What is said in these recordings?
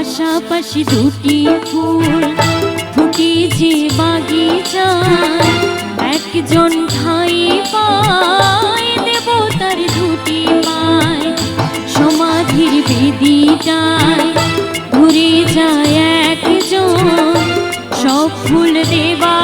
পাশাপাশি দুটি ফুল, দুটি যে বাগিচা, একজন ঠাই পায়, দেবতার দুটি পায়। সমাধির বেদিটায় ঘুরে যায় একজন, সব ফুল দেবা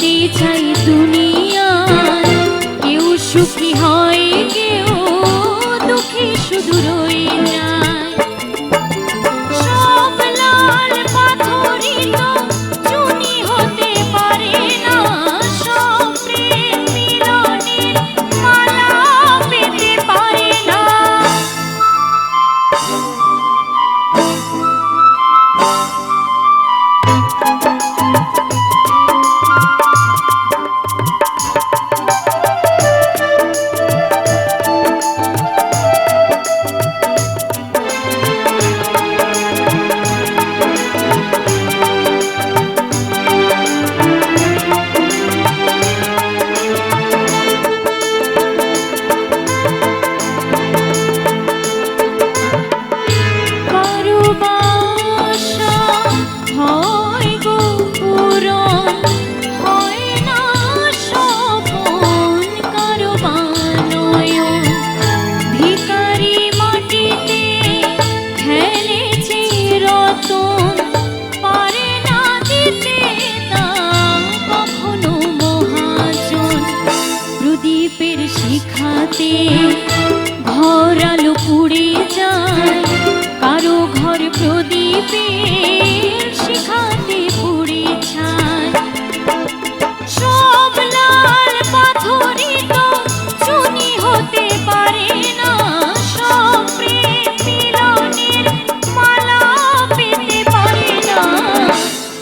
কি চাই দুনিয়া কেউ সুখী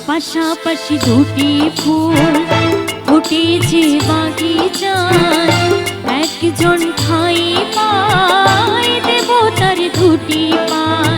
পাশাপাশি দুটি ফুল ফুটেছে বাগিচায়। একজন খাই পায় দেবতার দুটি পায়